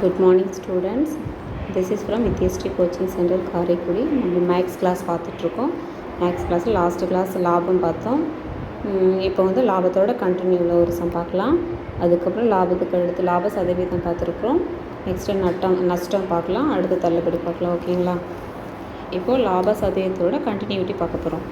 Good morning students this is from Vidyasri coaching centre Karaikudi நம்ம maths class பார்த்துட்ருக்கோம். Maths கிளாஸில் last class லாபம் பார்த்தோம். இப்போ வந்து லாபத்தோட கண்டினியூவில் ஒரு சம் பார்க்கலாம். அதுக்கப்புறம் லாபத்துக்கு அடுத்து லாப சதவீதம் பார்த்துருக்குறோம். நெக்ஸ்ட்டு நட்டம் நஷ்டம் பார்க்கலாம். அடுத்து தள்ளுபடி பார்க்கலாம். ஓகேங்களா இப்போது லாப சதவீதத்தோட கண்டினியூட்டி பார்க்க போகிறோம்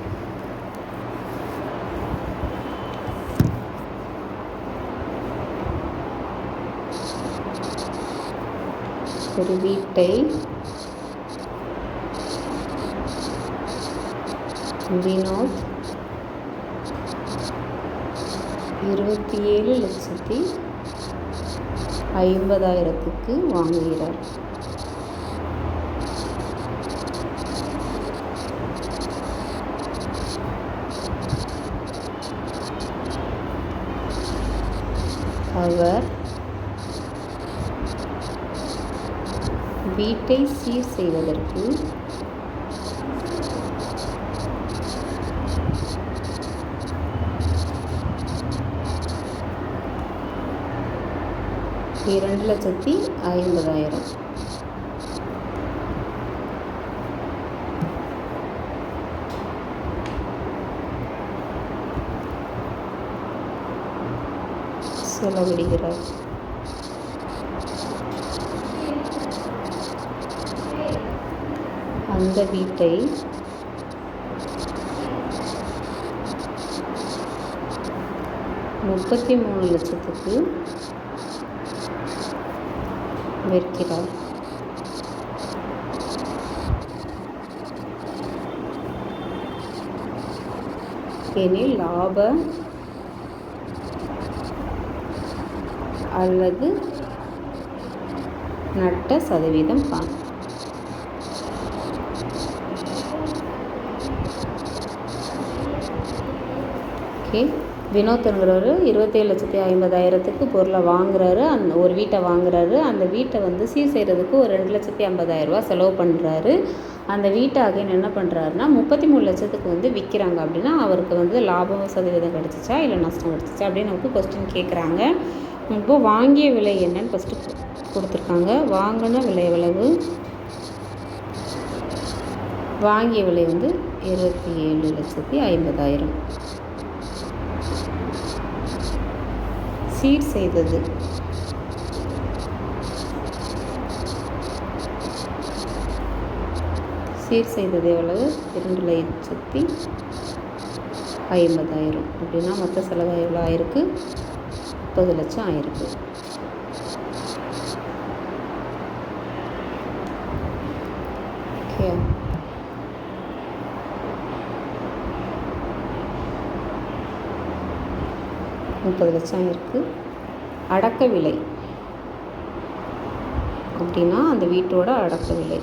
ஒரு வீட்டை. வினோத் இருபத்தி ஏழு லட்சத்தி ஐம்பதாயிரத்துக்கு வாங்குகிறார். அவர் வீட்டை சீர் செய்வதற்கு இரண்டு லட்சத்தி ஐம்பதாயிரம். செலவிடுகிறார். அந்த வீட்டை. முப்பத்தி மூணு லட்சத்துக்கு விற்கிறார். எனில் லாப அல்லது நட்ட சதவீதம் காண ஓகே வினோத்துங்கிறவர் இருபத்தேழு லட்சத்தி ஐம்பதாயிரத்துக்கு பொருளை வாங்குறாரு. அந்த ஒரு வீட்டை வாங்குறாரு. அந்த வீட்டை வந்து சீர் செய்கிறதுக்கு ஒரு ரெண்டு லட்சத்தி ஐம்பதாயிரரூபா செலவு பண்ணுறாரு அந்த வீட்டை அகைன் என்ன பண்ணுறாருன்னா முப்பத்தி மூணு லட்சத்துக்கு வந்து விற்கிறாங்க அப்படின்னா அவருக்கு வந்து லாபம் சதவீதம் கிடச்சிச்சா இல்லை நஷ்டம் கிடச்சிச்சா அப்படின்னு நமக்கு கொஸ்டின் கேட்குறாங்க இப்போ வாங்கிய விலை என்னன்னு ஃபஸ்ட்டு கொடுத்துருக்காங்க. வாங்கின விலை எவ்வளவு? வாங்கிய விலை வந்து இருபத்தி ஏழு லட்சத்தி ஐம்பதாயிரம். சீர் செய்தது. சீர் செய்தது எவ்வளவு? இரண்டு லட்சத்தி ஐம்பதாயிரம். அப்படின்னா மொத்த செலவு எவ்வளோ ஆயிருக்கு? முப்பது லட்சம் ஆயிருக்கு. ஓகே முப்பது லட்சம் இருக்குது அடக்க விலை. அப்படின்னா அந்த வீட்டோட அடக்க விலை.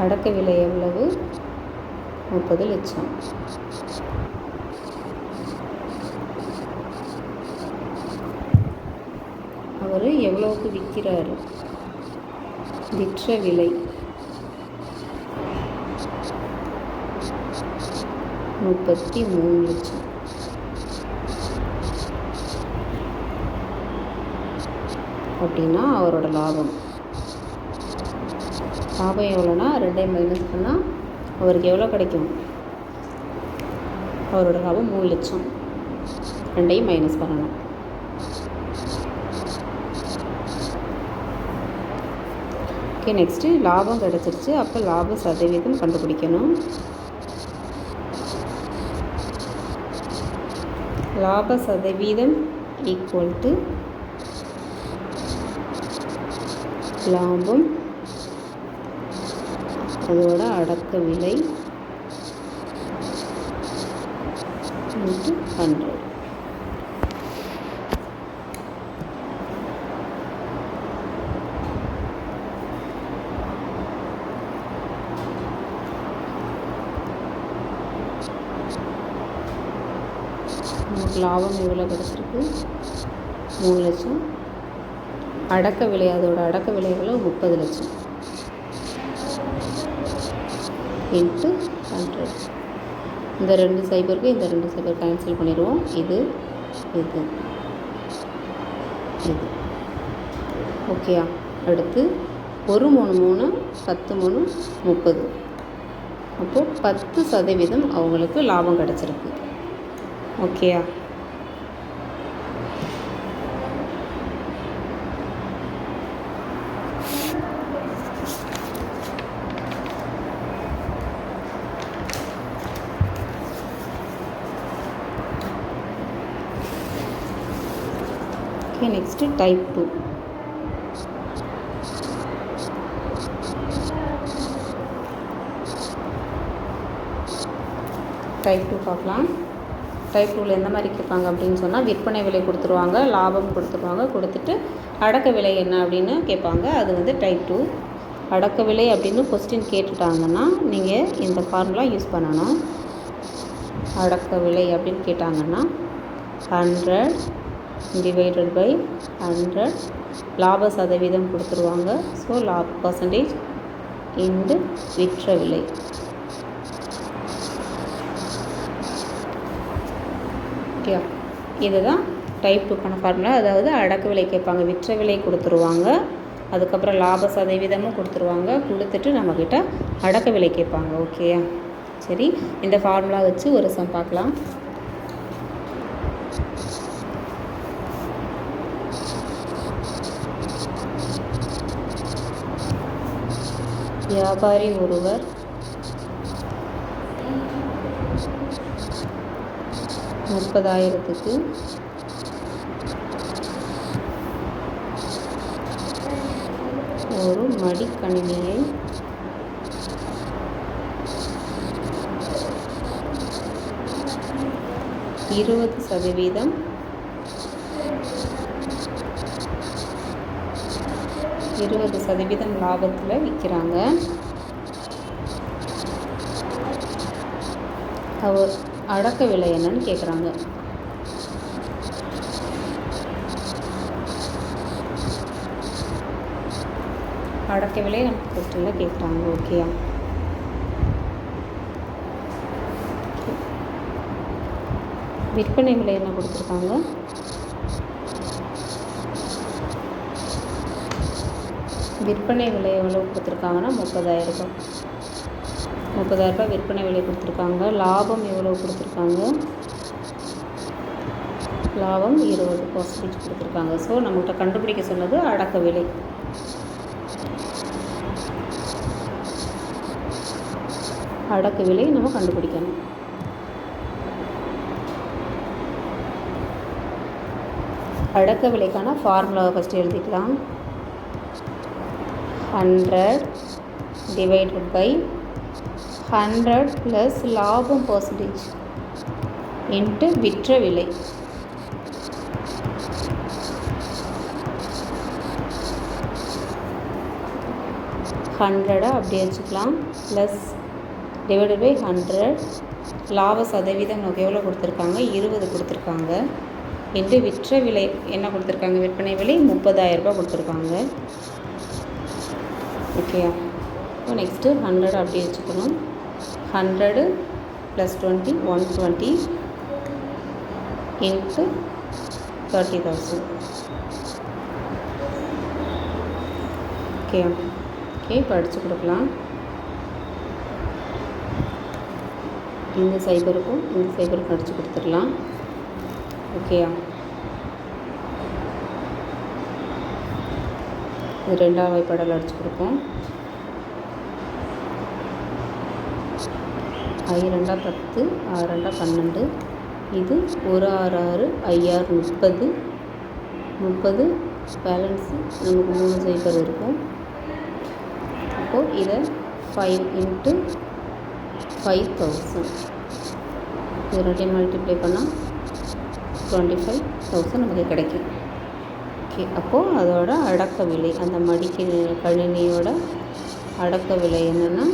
அடக்க விலை எவ்வளவு? முப்பது லட்சம். அவர் எவ்வளவுக்கு விற்கிறாரு? விற்ற விலை. முப்பத்தி மூணு. லட்சம் அப்படின்னா அவரோட லாபம். லாபம் எவ்வளோனா ரெண்டையும் மைனஸ் பண்ணால் அவருக்கு எவ்வளோ கிடைக்கும்? அவரோட லாபம் மூணு லட்சம். ரெண்டையும் மைனஸ் பண்ணணும் ஓகே நெக்ஸ்ட்டு லாபம் கிடச்சிருச்சு. அப்போ லாப சதவீதம் கண்டுபிடிக்கணும். லாப சதவீதம் ஈக்குவல் டு லாபம். அதோட அடக்க விலை இன்ட்டு ஹண்ட்ரட் நமக்கு லாபம் எவ்வளோ கிடச்சிருக்கு? மூணு லட்சம். அடக்க விலை அதோட அடக்க விலை எவ்வளோ முப்பது லட்சம். இன்ட்டு ஹண்ட்ரட் இந்த ரெண்டு சைபருக்கு இந்த ரெண்டு சைபர் கேன்சல் பண்ணிடுவோம். இது இது இது. ஓகேயா அடுத்து ஒரு மூணு மூணு பத்து மூணு முப்பது. அப்போது பத்து சதவீதம் அவங்களுக்கு லாபம் கிடச்சிருக்கு. ஓகேயா okay next type two type two பார்க்கலாம். டைப் டூவில் எந்த மாதிரி கேட்பாங்க அப்படின்னு சொன்னால் விற்பனை விலை கொடுத்துருவாங்க லாபம் கொடுத்துருவாங்க கொடுத்துட்டு அடக்க விலை என்ன அப்படின்னு கேட்பாங்க. அது வந்து டைப் டூ அடக்க விலை அப்படின்னு கொஸ்டின் கேட்டுட்டாங்கன்னா நீங்கள் இந்த ஃபார்முலா யூஸ் பண்ணணும். அடக்க விலை அப்படின்னு கேட்டாங்கன்னா ஹண்ட்ரட் டிவைடட் பை ஹண்ட்ரட் லாப சதவீதம் கொடுத்துருவாங்க. ஸோ லாப் பர்சன்டேஜ் இண்டு விற்ற விலை ஓகே இதுதான் டைப் டூக்கான ஃபார்முலா அதாவது அடக்கு விலை கேட்பாங்க. விற்ற விலை கொடுத்துருவாங்க. அதுக்கப்புறம் லாப சதவீதமும் கொடுத்துருவாங்க. கொடுத்துட்டு நம்மக்கிட்ட அடக்க விலை கேட்பாங்க. ஓகேயா சரி. இந்த ஃபார்முலா வச்சு ஒரு சம் பார்க்கலாம். வியாபாரி ஒருவர். முப்பதாயிரத்துக்கு. ஒரு மடிக்கணினியை. இருபது சதவீதம். இருபது சதவீதம் லாபத்தில் விற்கிறாங்க அவர் அடக்க விலை என்னன்னு கேட்குறாங்க அடக்க விலை நமக்கு கொஸ்டினில் கேட்குறாங்க ஓகேயா விற்பனை விலை என்ன கொடுத்துருக்காங்க? விற்பனை விலை எவ்வளோ கொடுத்துருக்காங்கன்னா முப்பதாயிரம் ரூபாய். முப்பதாயிரரூபா விற்பனை விலை கொடுத்துருக்காங்க. லாபம் எவ்வளோ கொடுத்துருக்காங்க? லாபம் இருபது பர்சன்டேஜ் கொடுத்துருக்காங்க. ஸோ நம்மகிட்ட கண்டுபிடிக்க சொன்னது அடக்க விலை. அடக்க விலை நம்ம கண்டுபிடிக்கணும். அடக்க விலைக்கான ஃபார்முலாவை ஃபஸ்ட்டு எழுதிக்கலாம். Hundred divided by hundred plus லாபம் பர்சன்டேஜ் இன்ட்டு விற்ற விலை ஹண்ட்ரடை அப்படியே வச்சுக்கலாம். ப்ளஸ் டிவைடட் பை ஹண்ட்ரட் லாப சதவீதம் நமக்கு எவ்வளோ கொடுத்துருக்காங்க? இருபது கொடுத்துருக்காங்க. இன்று விற்ற விலை என்ன கொடுத்துருக்காங்க? விற்பனை விலை முப்பதாயிரரூபா கொடுத்துருக்காங்க. ஓகேயா? ஸோ நெக்ஸ்ட்டு ஹண்ட்ரட் அப்படியே வச்சுக்கணும். Hundred plus twenty one twenty into thirty thousand okay okay இப்போ அடித்து கொடுக்கலாம். இந்த சைபருக்கும் இந்த சைபருக்கும் அடித்து கொடுத்துடலாம். ஓகேயா? இது ரெண்டாம் வாய்ப்பாடல் அடித்து கொடுப்போம். ஐ ரெண்டா பத்து ஆறு ரெண்டா பன்னெண்டு. இது ஒரு ஆறு ஆறு ஐஆர் முப்பது. முப்பது பேலன்ஸு நமக்கு மூணு சைபர் இருக்கும். அப்போது இதை ஃபைவ் இன்ட்டு ஃபைவ் தௌசண்ட் இது ரெண்டையும் மல்டிப்ளை பண்ணால் டுவெண்ட்டி ஃபைவ் தௌசண்ட் நமக்கு கிடைக்கும். ஓகே அப்போது அதோட அடக்க விலை அந்த மடிக்க கணினியோட அடக்க விலை என்னென்னா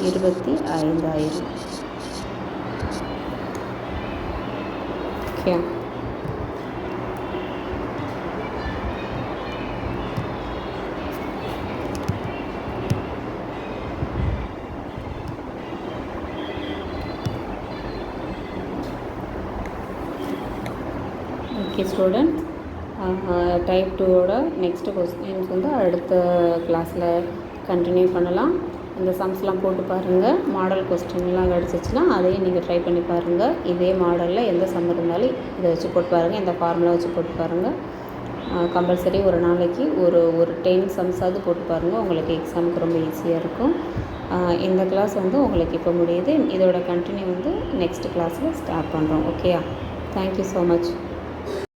இருபத்தி ஐந்தாயிரம். ஓகே. okay student டைப் டூவோட நெக்ஸ்ட்டு கொஸ்டின்ஸ் வந்து அடுத்த கிளாஸில் கண்டினியூ பண்ணலாம். இந்த சம்ஸ்லாம் போட்டு பாருங்கள் மாடல் கொஸ்டின்லாம் கிடச்சிச்சின்னா அதையும் நீங்கள் ட்ரை பண்ணி பாருங்கள் இதே மாடலில் எந்த சம் இருந்தாலும் இதை வச்சு போட்டு பாருங்கள் இந்த ஃபார்முலா வச்சு போட்டு பாருங்கள் கம்பல்சரி ஒரு நாளைக்கு ஒரு ஒரு டென் சம்ஸாவது போட்டு பாருங்கள் உங்களுக்கு எக்ஸாமுக்கு ரொம்ப ஈஸியாக இருக்கும். இந்த கிளாஸ் வந்து உங்களுக்கு இப்போ முடியுது. இதோட கண்டினியூ வந்து நெக்ஸ்ட் கிளாஸில் ஸ்டார்ட் பண்ணுறோம் ஓகேயா தேங்க்யூ ஸோ மச்